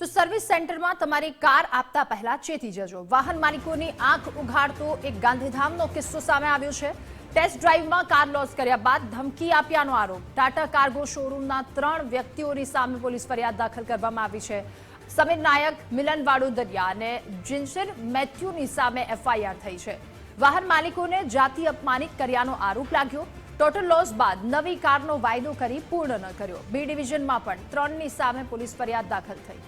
તો સર્વિસ સેન્ટરમાં તમારી કાર આપતા પહેલા ચેતી જજો. વાહન માલિકોની આંખ ઉઘાડતો એક ગાંધીધામનો કિસ્સો સામે આવ્યો છે. ટેસ્ટ ડ્રાઈવમાં કાર લોસ કર્યા બાદ ધમકી આપ્યાનો આરોપ. ટાટા કાર્ગો શોરૂમના ત્રણ વ્યક્તિઓની સામે પોલીસ ફરિયાદ દાખલ કરવામાં આવી છે. સમીર નાયક, મિલન વાડોદરિયા અને જિન્સર મેથ્યુની સામે એફઆઈઆર થઈ છે. વાહન માલિકોને જાતિ અપમાનિત કર્યાનો આરોપ લાગ્યો. ટોટલ લોસ બાદ નવી કારનો વાયદો કરી પૂર્ણ ન કર્યો. બી ડિવિઝનમાં પણ ત્રણની સામે પોલીસ ફરિયાદ દાખલ થઈ.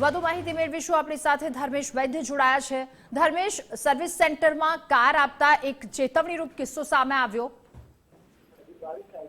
વધુ માહિતી મેળવીશું. આપણી સાથે ધર્મેશ વૈદ્ય જોડાયા છે. ધર્મેશ સર્વિસ સેન્ટરમાં કાર આપતા એક ચેતવણીરૂપ કિસ્સો સામે આવ્યો.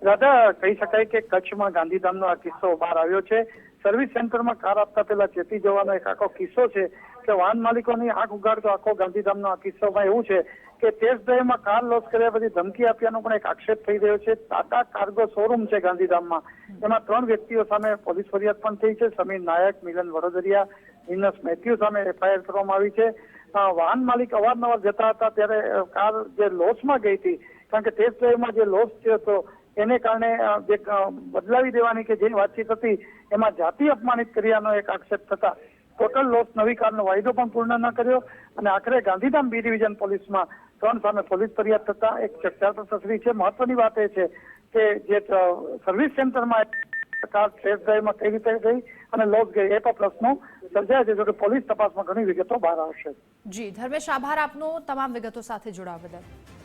દાદા કહી શકાય કે કચ્છમાં ગાંધીધામનો આ કિસ્સો બહાર આવ્યો છે. સર્વિસ સેન્ટરમાં કાર આપતા પહેલા ચેતી જવાનો એક આખો કિસ્સો છે કે વાહન માલિકોની આંખ ઉગાડતો આખો ગાંધીધામનો આ કિસ્સોમાં એવું છે કે ટેસ્ટ ડ્રાઈવમાં કાર લોસ કર્યા પછી ધમકી આપ્યાનો પણ એક આક્ષેપ થઈ રહ્યો છે. ટાટા કાર્ગો શોરૂમ છે ગાંધીધામમાં. એમાં ત્રણ વ્યક્તિઓ સામે પોલીસ ફરિયાદ પણ થઈ છે. સમીર નાયક, મિલન વડોદરિયા વિનસ મેથ્યુ સામે એફઆઈઆર કરવામાં આવી છે. વાહન માલિક અવારનવાર જતા હતા ત્યારે કાર જે લોસમાં ગઈ હતી, કારણ કે ટેસ્ટ ડ્રાઈવમાં જે લોસ હતો, એને કારણે જે બદલાવી દેવાની કે જે વાતચીત હતી, એમાં જાતિ અપમાનિત કર્યાનો એક આક્ષેપ થતા ટોટલ લોસ નવી કારનો વાયદો પણ પૂર્ણ ન કર્યો અને આખરે ગાંધીધામ બી ડિવિઝન પોલીસમાં ત્રણ સામે પોલીસ ફરિયાદ થતા, એક ચર્ચા પ્રસરી છે. મહત્વની વાત એ છે કે જે સર્વિસ સેન્ટરમાં કાર ટેસ્ટ ડ્રાઈવમાં કઈ રીતે ગઈ અને લોસ ગઈ એ પણ પ્રશ્નો સર્જાય છે જોકે પોલીસ તપાસમાં ઘણી વિગતો બહાર આવશે. જી, ધર્મેશ, આભાર આપનો તમામ વિગતો સાથે જોડાવા બદલ.